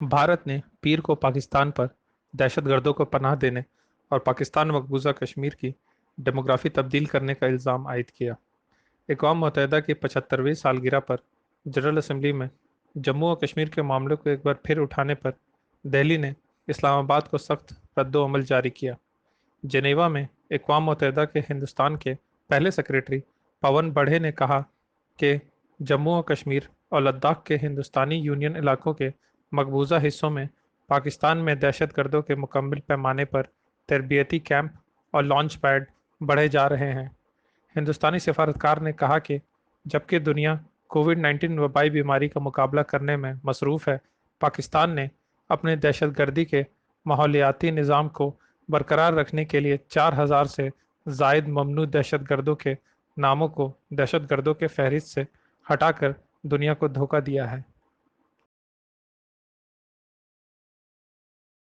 भारत ने पीर को पाकिस्तान पर दहशतगर्दों को पनाह देने और पाकिस्तान मकबूजा कश्मीर की डेमोग्राफी तब्दील करने का इल्ज़ाम आयद किया। अकवा मुतहदा की पचहत्तरवीं सालगिरह पर जनरल असम्बली में जम्मू और कश्मीर के मामले को एक बार फिर उठाने पर दिल्ली ने इस्लामाबाद को सख्त रद्दमल जारी किया। जनेवा में अकवा मुतहदा के हिंदुस्तान के पहले सेक्रेटरी पवन बढ़े ने कहा कि जम्मू और कश्मीर और लद्दाख के हिंदुस्तानी यूनियन इलाकों के मकबूजा हिस्सों में पाकिस्तान में दहशत गर्दों के मुकम्मल पैमाने पर तरबियती कैंप और लॉन्च पैड बढ़े जा रहे हैं। हिंदुस्तानी सफारतकार ने कहा कि जबकि दुनिया कोविड 19 वबाई बीमारी का मुकाबला करने में मसरूफ़ है, पाकिस्तान ने अपने दहशत गर्दी के माहौलियाती निज़ाम को बरकरार रखने के लिए चार हज़ार से जायद ममनू दहशत गर्दों के नामों को दहशत गर्दों के फहरिस्त से हटाकर दुनिया को धोखा दिया है।